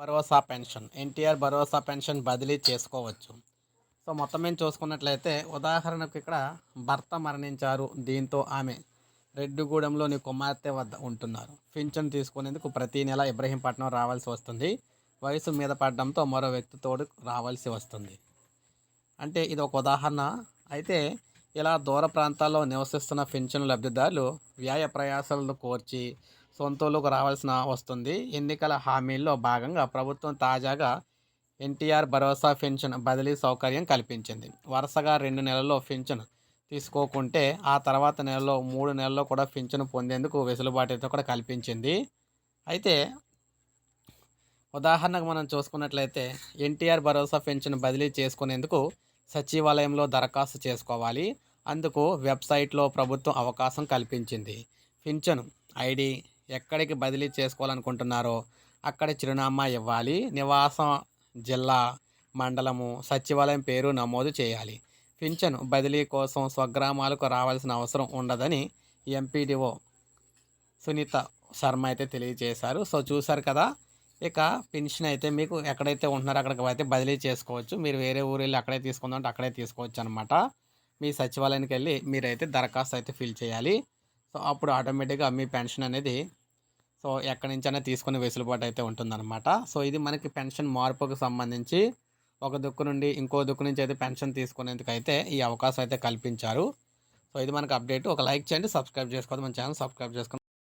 భరోసా pension NTR భరోసా pension బదిలీ చేసుకోవచ్చు. So మొత్తం మేము చూసుకున్నట్లయితే ఉదాహరణకు ఇక్కడ భర్త మరణించారు దీంతో ఆమె రెడ్డిగూడెంలోని కుమార్తె వద్ద ఉంటున్నారు. పింఛన్ తీసుకునేందుకు ప్రతి నెల ఇబ్రహీంపట్నం రావాల్సి వస్తుంది. వయసు మీద పడడంతో మరో వ్యక్తి తోడు రావాల్సి వస్తుంది. అంటే ఇది ఒక ఉదాహరణ. అయితే ఇలా దూర ప్రాంతాల్లో నివసిస్తున్న పింఛను లబ్ధిదారులు వ్యాయ ప్రయాసాలను కోర్చి సొంతూరుకు రావాల్సిన వస్తుంది. ఎన్నికల హామీల్లో భాగంగా ప్రభుత్వం తాజాగా ఎన్టీఆర్ భరోసా పెన్షన్ బదిలీ సౌకర్యం కల్పించింది. వరుసగా రెండు నెలల్లో పెన్షన్ తీసుకోకుంటే ఆ తర్వాత నెలలో మూడు నెలల్లో కూడా పింఛను పొందేందుకు వెసులుబాటు అయితే కూడా కల్పించింది. అయితే ఉదాహరణకు మనం చూసుకున్నట్లయితే ఎన్టీఆర్ భరోసా పెన్షన్ బదిలీ చేసుకునేందుకు సచివాలయంలో దరఖాస్తు చేసుకోవాలి. అందుకు వెబ్సైట్లో ప్రభుత్వం అవకాశం కల్పించింది. పింఛను ఐడి ఎక్కడికి బదిలీ చేసుకోవాలనుకుంటున్నారో అక్కడ చిరునామా ఇవ్వాలి. నివాసం జిల్లా మండలము సచివాలయం పేరు నమోదు చేయాలి. పింఛను బదిలీ కోసం స్వగ్రామాలకు రావాల్సిన అవసరం ఉండదని ఎంపీడీఓ సునీత శర్మ అయితే తెలియజేశారు. సో చూశారు కదా? ఇక పెన్షన్ అయితే మీకు ఎక్కడైతే ఉంటున్నారో అక్కడికి అయితే బదిలీ చేసుకోవచ్చు. మీరు వేరే ఊరు వెళ్ళి అక్కడే తీసుకుందంటే అక్కడే తీసుకోవచ్చు అనమాట మీ సచివాలయానికి వెళ్ళి మీరైతే దరఖాస్తు అయితే ఫిల్ చేయాలి. సో అప్పుడు ఆటోమేటిక్గా మీ పెన్షన్ అనేది సో ఎక్కడి నుంచైనా తీసుకునే వెసులుబాటు అయితే ఉంటుందన్నమాట. సో ఇది మనకి పెన్షన్ మార్పుకు సంబంధించి ఒక దుక్కు నుండి ఇంకో దుక్కు నుంచి అయితే పెన్షన్ తీసుకునేందుకు అయితే ఈ అవకాశం అయితే కల్పించారు. సో ఇది మనకు అప్డేట్. ఒక లైక్ చేయండి సబ్స్క్రైబ్ చేసుకోవద్దు. మన ఛానల్ సబ్స్క్రైబ్ చేసుకుని